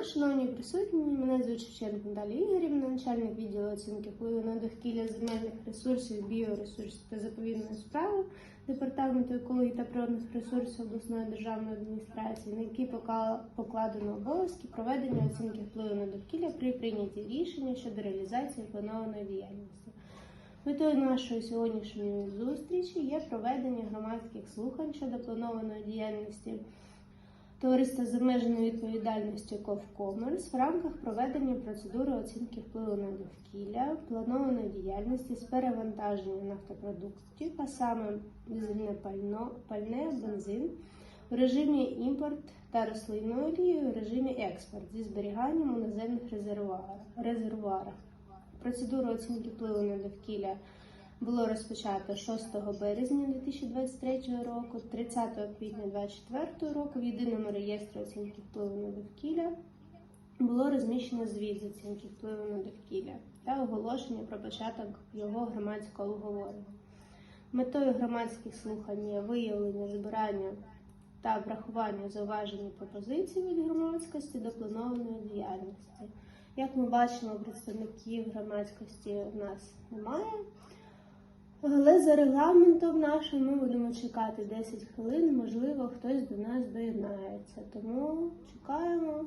дня, шановні присутні. Мене звуть Шевченко Наталія Ігорівна, начальник відділу оцінки впливу на довкілля земельних ресурсів, біоресурсів та заповідної справи Департаменту екології та природних ресурсів обласної державної адміністрації, на які покладено обов'язки проведення оцінки впливу на довкілля при прийнятті рішення щодо реалізації планованої діяльності. Метою нашої сьогоднішньої зустрічі є проведення громадських слухань щодо планованої діяльності Товариства з обмеженою відповідальністю Ковкомерс в рамках проведення процедури оцінки впливу на довкілля, планованої діяльності з перевантаження нафтопродуктів, а саме дизельне пально, пальне, бензин в режимі імпорт та рослинну олію в режимі експорт зі зберіганням у наземних резервуарах. Процедуру оцінки впливу на довкілля було розпочато 6 березня 2023 року, 30 квітня 2024 року в єдиному реєстрі оцінки впливу на довкілля було розміщено звіт з оцінки впливу на довкілля та оголошення про початок його громадського обговорення. Метою громадських слухань є виявлення, збирання та врахування зауважень і пропозицій від громадськості до планованої діяльності. Як ми бачимо, представників громадськості в нас немає. Але за регламентом нашим ми будемо чекати 10 хвилин, можливо, хтось до нас доєднається. Тому чекаємо.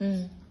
嗯。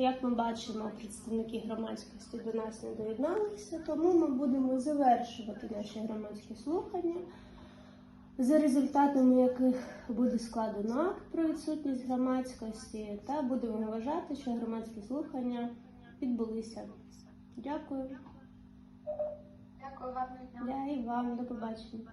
Як ми бачимо, представники громадськості до нас не доєдналися, тому ми будемо завершувати наші громадські слухання, за результатами яких буде складено акт про відсутність громадськості, та будемо вважати, що громадські слухання відбулися. Дякую. Дякую, гарного дня. Я і вам до побачення.